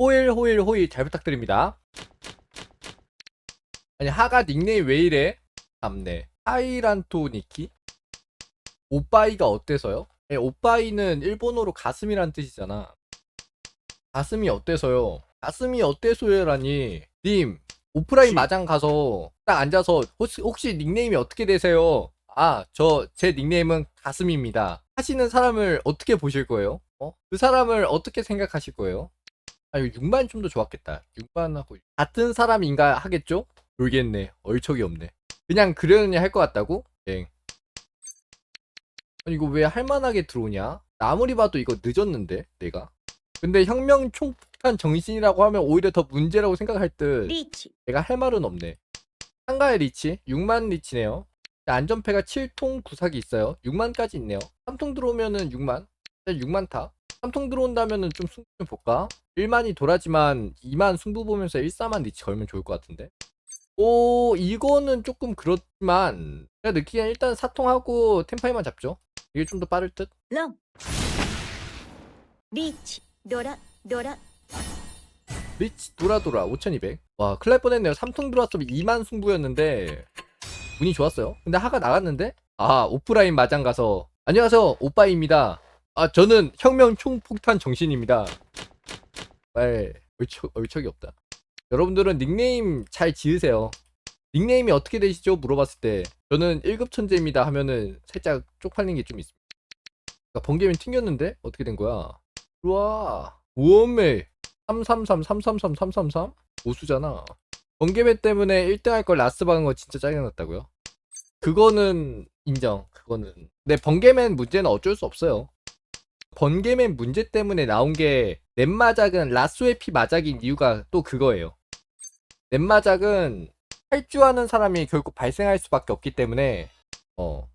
호일 호일 호일 잘 부탁드립니다. 아니 하가 닉네임 왜 이래? 참네. 하이란토 니키? 오빠이가 어때서요? 예, 오빠이는 일본어로 가슴이란 뜻이잖아. 가슴이 어때서요? 가슴이 어때서요라니. 님 오프라인 치. 마장 가서 딱 앉아서 혹시, 혹시 닉네임이 어떻게 되세요? 아, 저 제 닉네임은 가슴입니다. 하시는 사람을 어떻게 보실 거예요? 어? 그 사람을 어떻게 생각하실 거예요? 아, 이거 6만 좀 더 좋았겠다. 6만하고 같은 사람인가 하겠죠? 모르겠네. 얼척이 없네. 그냥 그러느니 할것 같다고? 예. 아니, 이거 왜 할만하게 들어오냐? 나 아무리 봐도 이거 늦었는데, 내가. 근데 혁명 총폭탄 정신이라고 하면 오히려 더 문제라고 생각할 듯. リーチ 내가 할 말은 없네. 한가의 리치 6만 리치네요. 안전패가 7통 구삭이 있어요. 6만까지 있네요. 3통 들어오면은 6만. 6만 타. 3통 들어온다면은 좀 승부 좀 볼까? 1만이 돌아지만 2만 승부 보면서 1, 4만 리치 걸면 좋을 것 같은데. 오, 이거는 조금 그렇지만 제가 느끼기엔 일단 4통하고 템파이만 잡죠. 이게 좀 더 빠를 듯. 롱. 리치 돌아 돌아. 리치 돌아 돌아 5200. 와, 클일 날 뻔했네요. 3통 들어왔으면 2만 승부였는데 운이 좋았어요. 근데 하가 나갔는데 아, 오프라인 마장 가서 안녕하세요. 오빠입니다. 아 저는 혁명 총폭탄 정신입니다. 말 얼척 얼척이 없다. 여러분들은 닉네임 잘 지으세요. 닉네임이 어떻게 되시죠? 물어봤을 때 저는 1급 천재입니다 하면은 살짝 쪽팔린 게 좀 있습니다. 그러니까 번개면 튕겼는데 어떻게 된 거야? 우와 우엄매 333 333 333 오수잖아. 번개맨 때문에 1등 할 걸 라스 박은 거 진짜 짜증났다고요? 그거는 인정. 그거는. 근데 번개맨 문제는 어쩔 수 없어요. 번개맨 문제 때문에 나온 게 넷마작은 라스웨피 마작인 이유가 또 그거예요. 넷마작은 탈주하는 사람이 결국 발생할 수밖에 없기 때문에 어.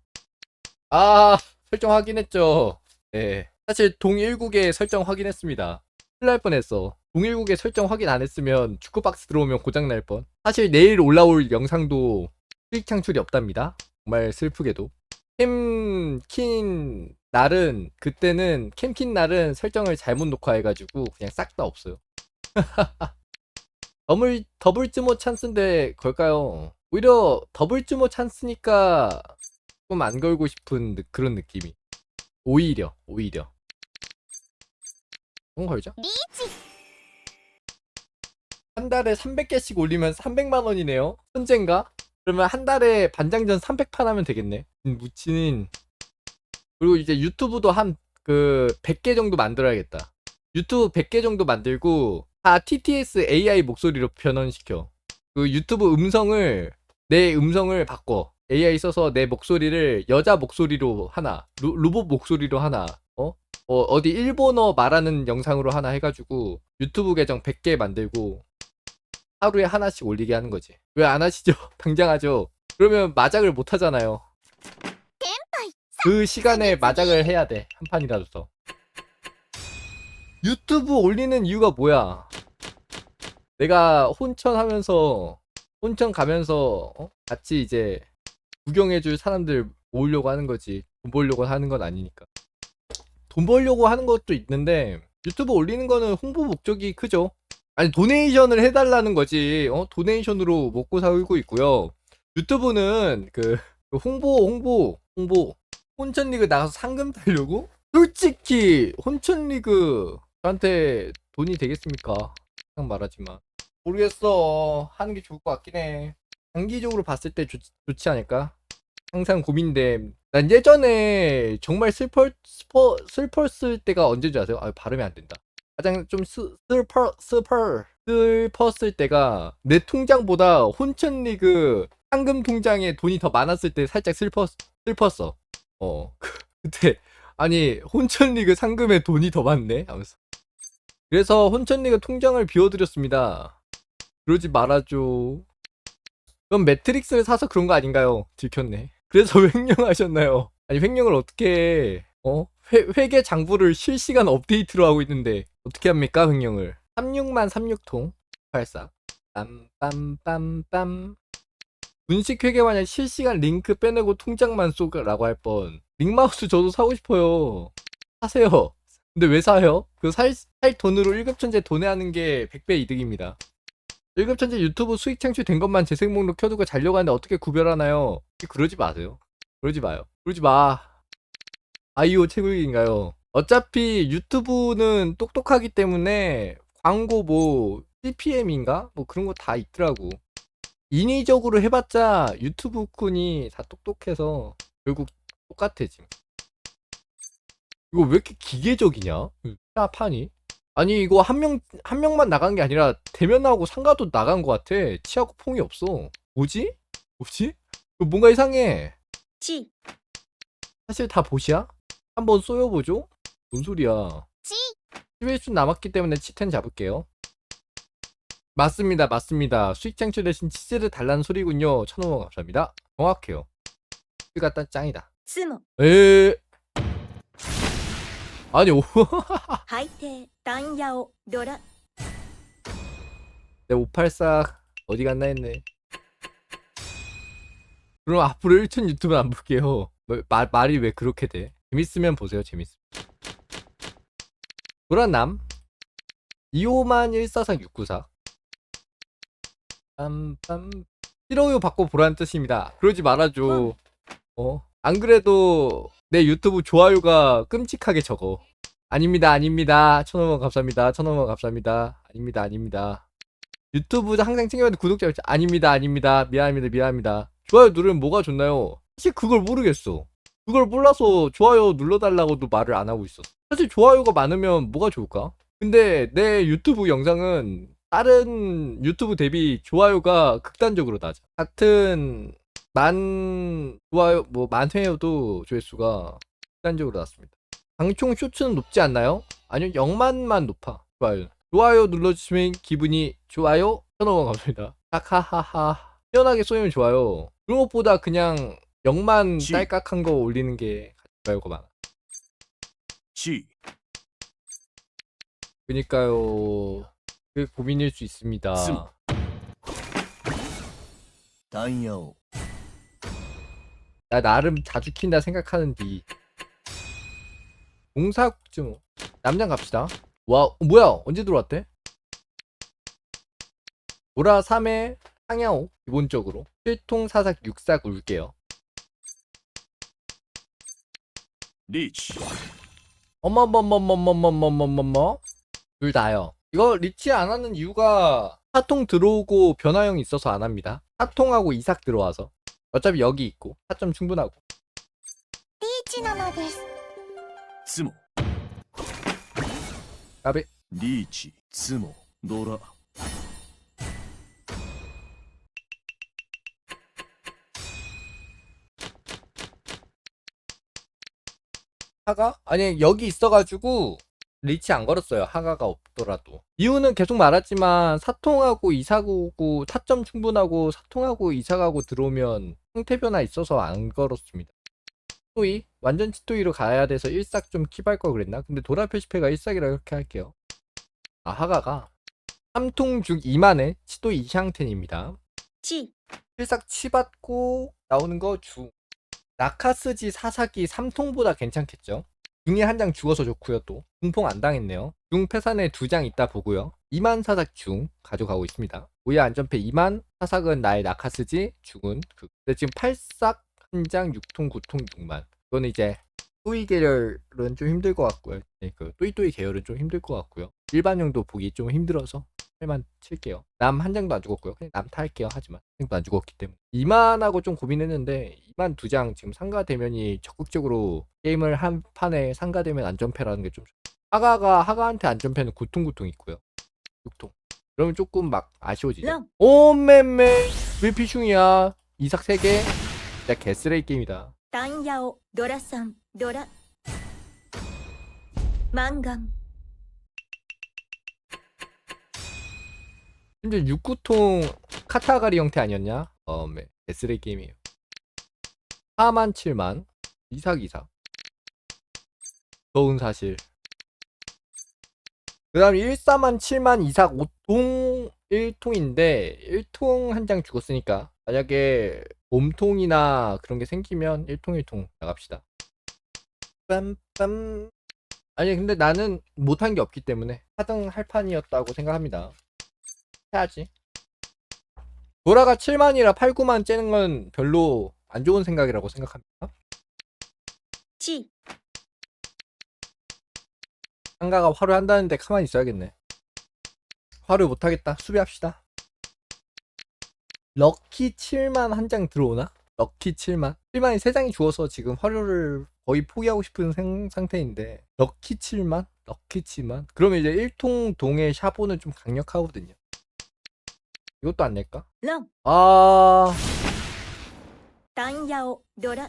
아 설정 확인했죠. 네. 사실 동일국에 설정 확인했습니다. 큰일 날 뻔했어. 동일국에 설정 확인 안 했으면 축구박스 들어오면 고장 날 뻔. 사실 내일 올라올 영상도 수익 창출이 없답니다. 정말 슬프게도. 캠킨 날은 그때는 캠킨 날은 설정을 잘못 녹화해가지고 그냥 싹 다 없어요. 더블 더블 즈모 찬스인데 걸까요? 오히려 더블 즈모 찬스니까 좀안 걸고 싶은 느- 그런 느낌이. 오히려 오히려. 어 걸자. リーチ한 달에 300개씩 올리면 300만 원이네요. 현재인가? 그러면 한 달에 반장전 300판 하면 되겠네. 음, 무치는 그리고 이제 유튜브도 한 그 100개 정도 만들어야겠다. 유튜브 100개 정도 만들고 다 TTS AI 목소리로 변환시켜. 그 유튜브 음성을 내 음성을 바꿔. AI 써서 내 목소리를 여자 목소리로 하나, 로, 로봇 목소리로 하나, 어? 어, 어디 일본어 말하는 영상으로 하나 해가지고 유튜브 계정 100개 만들고 하루에 하나씩 올리게 하는 거지. 왜 안 하시죠? 당장 하죠. 그러면 마작을 못 하잖아요. 그 시간에 마작을 해야 돼. 한 판이라도 더. 유튜브 올리는 이유가 뭐야? 내가 혼천 하면서 혼천 가면서 어? 같이 이제 구경해줄 사람들 모으려고 하는 거지. 돈 벌려고 하는 건 아니니까. 돈 벌려고 하는 것도 있는데 유튜브 올리는 거는 홍보 목적이 크죠. 아니 도네이션을 해달라는 거지. 어 도네이션으로 먹고 살고 있고요. 유튜브는 그, 그 홍보 홍보 홍보 혼천리그 나가서 상금 타려고? 솔직히 혼천리그 저한테 돈이 되겠습니까? 그냥 말하지만 모르겠어. 하는 게 좋을 것 같긴 해. 장기적으로 봤을 때 좋, 좋지 않을까? 항상 고민돼. 난 예전에 정말 슬퍼, 슬퍼, 슬펐을 때가 언제인지 아세요? 아, 발음이 안 된다. 가장 좀 슬, 슬퍼, 슬퍼, 슬펐을 때가 내 통장보다 혼천리그 상금 통장에 돈이 더 많았을 때 살짝 슬펐, 슬펐어. 어. 그때, 아니, 혼천리그 상금에 돈이 더 많네? 하면서. 그래서 혼천리그 통장을 비워드렸습니다. 그러지 말아줘. 그럼 매트릭스를 사서 그런 거 아닌가요? 들켰네. 그래서 횡령하셨나요? 아니 횡령을 어떻게 해? 어? 회, 회계 장부를 실시간 업데이트로 하고 있는데 어떻게 합니까 횡령을? 36만 36통 84 빰빰빰빰 분식 회계 만약 실시간 링크 빼내고 통장만 쏘라고 할 뻔. 링마우스 저도 사고 싶어요. 사세요. 근데 왜 사요? 그 살 살 돈으로 1급 천재 도내하는 게 100배 이득입니다. 1급 천재 유튜브 수익 창출된 것만 재생 목록 켜두고 자려고 하는데 어떻게 구별하나요? 그러지 마세요. 그러지 마요. 그러지 마. 아이오 최고인가요? 어차피 유튜브는 똑똑하기 때문에 광고 뭐 CPM인가? 뭐 그런 거 다 있더라고. 인위적으로 해봤자 유튜브 쿤이 다 똑똑해서 결국 똑같아 지금. 이거 왜 이렇게 기계적이냐? 야 판이? 아니 이거 한 명 한 명만 나간 게 아니라 대면하고 상가도 나간 것 같아. 치하고 퐁이 없어. 뭐지? 뭐지? 이거 뭔가 이상해. ち 사실 다 보시야? 한번 쏘여보죠? 뭔 소리야? 치. 11분 남았기 때문에 치텐 잡을게요. 맞습니다. 맞습니다. 수익 창출 대신 치즈를 달라는 소리군요. 천원 감사합니다. 정확해요. 그가 딱 짱이다. 스모. 에. 아니 오. 하이테 단야오 노라. 내 584 어디 갔나 했네. 그럼 앞으로 1천 유튜브 안 볼게요. 뭐, 말, 말이 왜 그렇게 돼? 재밌으면 보세요. 재밌으면. 노란남 25만 144 694. 빰빰 싫어요 받고 보라는 뜻입니다. 그러지 말아줘. 어? 안 그래도 내 유튜브 좋아요가 끔찍하게 적어. 아닙니다, 아닙니다. 천원원 감사합니다. 천원원 감사합니다. 아닙니다, 아닙니다. 유튜브 항상 챙겨봤는데 구독자? 아닙니다, 아닙니다. 미안합니다, 미안합니다. 좋아요 누르면 뭐가 좋나요? 사실 그걸 모르겠어. 그걸 몰라서 좋아요 눌러달라고도 말을 안 하고 있어. 사실 좋아요가 많으면 뭐가 좋을까? 근데 내 유튜브 영상은 다른 유튜브 대비 좋아요가 극단적으로 낮아. 같은 만 좋아요 뭐 만 회여도 조회수가 극단적으로 낮습니다. 방총 쇼츠는 높지 않나요? 아니요 0만만 높아 좋아요. 좋아요 눌러주시면 기분이 좋아요 천원 감사합니다. 하하하하 시원하게 쏘면 좋아요. 그런 것보다 그냥 0만 지. 딸깍한 거 올리는 게 좋아요가 많아. ち 그니까요. 그 고민일 수 있습니다. 다이오 나 나름 자주 킨다 생각하는 뒤. 공사국증 남장 갑시다. 와 어, 뭐야 언제 들어왔대? 보라 3회 상야오 기본적으로 필통 사삭 육삭 울게요. 리치 어머머머머머머머머머 둘 다요. 이거 리치 안 하는 이유가 사통 들어오고 변화형이 있어서 안 합니다. 사통하고 이삭 들어와서 어차피 여기 있고 4점 충분하고 リーチなのです ツモ 까비 リーチツモドラ 하가? 아니 여기 있어가지고 리치 안 걸었어요 하가가 없더라도 이유는 계속 말했지만 사통하고 이사하고 타점 충분하고 사통하고 이사하고 들어오면 형태 변화 있어서 안 걸었습니다 치토이 완전 치토이로 가야 돼서 일삭 좀 킵할 걸 그랬나? 근데 도라 표시패가 일삭이라 그렇게 할게요 아 하가가 3통 중 2만에 치토이 이샹텐입니다 ち 필삭 치 받고 나오는 거 중. 나카스지 사사기 3통보다 괜찮겠죠? 중에 한 장 죽어서 좋고요 또. 중풍 안 당했네요. 중 패산에 두 장 있다 보고요. 2만 사삭 중 가져가고 있습니다. 오야 안전패 2만 사삭은 나의 나카스지 중은 그. 근데 지금 8삭 한장 6통 9통 6만. 이거는 이제 또이 계열은 좀 힘들 것 같고요. 네, 그 또이또이 계열은 좀 힘들 것 같고요. 일반형도 보기 좀 힘들어서 8만 칠게요. 남 한 장도 안 죽었고요. 그냥 남 탈게요. 하지만 한 장도 안 죽었기 때문에 2만하고 좀 고민했는데 2만 두 장 지금 상가 대면이 적극적으로 게임을 한 판에 상가 대면 안전패라는 게 좀 하가가 하가한테 안전패는 고통고통 있고요. 6통. 그러면 조금 막 아쉬워지죠. 오메메 왜 피슝이야? 이삭 3개? 진짜 개쓰레기 게임이다. 땅야오 노라산 노라 망강 근데 육구통 카타가리 형태 아니었냐? 어메 개쓰레기 게임이에요. 4만 7만. 이삭이삭. 더운 사실. 그 다음 14만 7만 이삭 5통 1통인데 1통 한 장 죽었으니까 만약에 몸통이나 그런 게 생기면 1통 1통 나갑시다. 빰빰. 아니 근데 나는 못한 게 없기 때문에 4등 할 판이었다고 생각합니다. 해야지. 도라가 7만이라 8, 9만 째는 건 별로 안 좋은 생각이라고 생각합니다. ち 한가가 화를 한다는데 가만히 있어야겠네. 화를 못하겠다. 수비합시다. 럭키 7만 한 장 들어오나? 럭키 7만? 7만이 3장이 죽어서 지금 화류를 거의 포기하고 싶은 생- 상태인데 럭키 7만? 럭키 7만? 그러면 이제 1통 동의 샤보는 좀 강력하거든요. 이것도 안 낼까? 럼 아, 땅야오 노라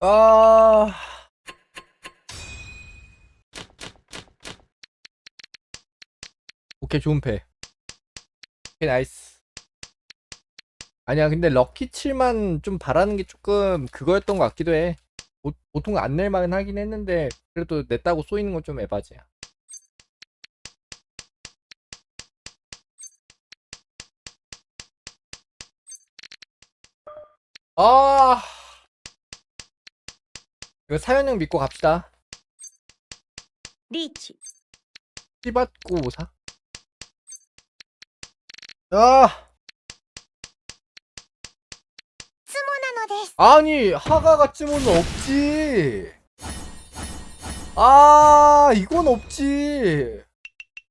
아, 오케이 좋은 패. 오케이 나이스. 아니야 근데 럭키 칠만 좀 바라는 게 조금 그거였던 것 같기도 해. 보통 안 낼 만은 하긴 했는데 그래도 냈다고 쏘이는 건 좀 에바지야. 아. 이거 사연형 믿고 갑시다. 리치. 띠받고 오사? 아. 아니 하가가 찜오는 없지. 아 이건 없지.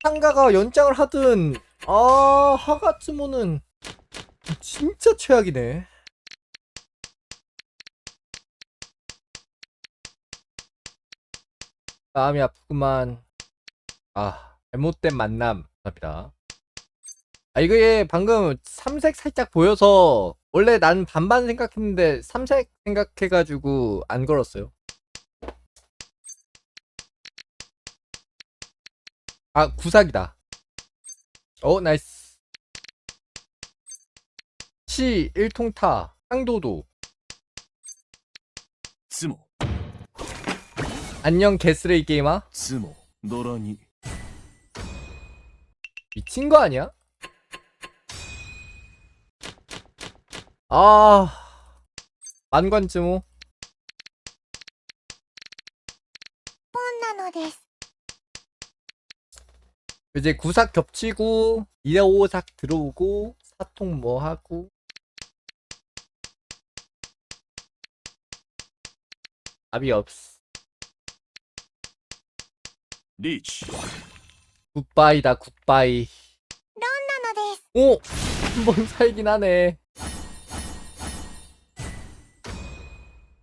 상가가 연장을 하든. 아 하가 찜오는 진짜 최악이네. 마음이 아프구만 아 잘못된 만남 감사합니다 아 이게 방금 삼색 살짝 보여서 원래 난 반반 생각했는데 삼색 생각해가지고 안 걸었어요. 아 구삭이다. 어 나이스. 시 1통타 상도도 つも 안녕 개쓰레기 게임아 つもドラに 미친 거 아니야? 아 만관쯤오 ポンなのです 이제 구삭 겹치고 2사 들어오고 사통 뭐 하고 답이 없어 리치. 굿바이다 굿바이. 런나노데스. 오! 한번 살긴 하네.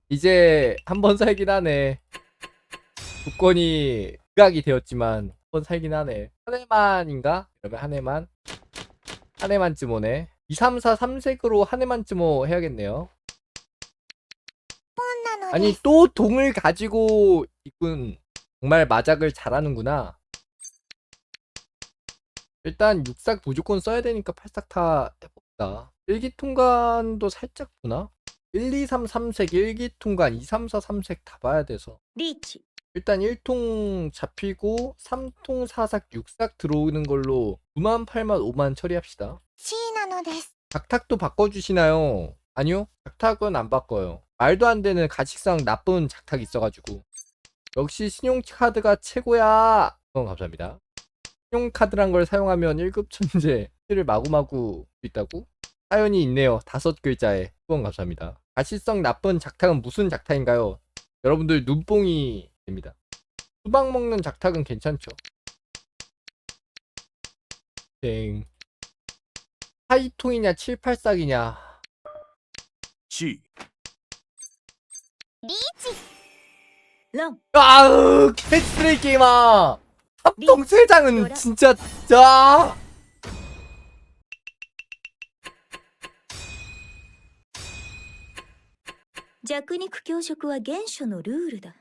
이제 한 번 살긴 하네. 조건이 극악이 되었지만 한 번 살긴 하네. 한 해만인가? 그러면 한 해만? 한 해만쯤 오네. 2, 3, 4, 3색으로 한 해만쯤 오 해야겠네요. 아니 또 동을 가지고 있군. 정말 마작을 잘하는구나. 일단 6삭 무조건 써야 되니까 팔삭 타 해봅니다. 1기 통관도 살짝 보나? 1, 2, 3, 3색, 1기 통관, 2, 3, 4, 3색 다 봐야 돼서. 리치. 일단 1통 잡히고 3통, 4삭, 6삭 들어오는 걸로 9만, 8만, 5만 처리합시다. 시나노데스. 작탁도 바꿔주시나요? 아니요. 작탁은 안 바꿔요. 말도 안 되는 가식상 나쁜 작탁 있어가지고. 역시 신용카드가 최고야! 그건 감사합니다. 신용카드란 걸 사용하면 1급 천재, 를 마구마구 수 있다고? 사연이 있네요. 다섯 글자에. 그건 감사합니다. 가시성 나쁜 작탁은 무슨 작탁인가요? 여러분들 눈뽕이 됩니다. 수박 먹는 작탁은 괜찮죠? 땡. 하이통이냐 784기냐 チリー チロン 아으 캐스레이 게임아 합동 세장은 진짜 짜 弱肉強食は原初のルールだ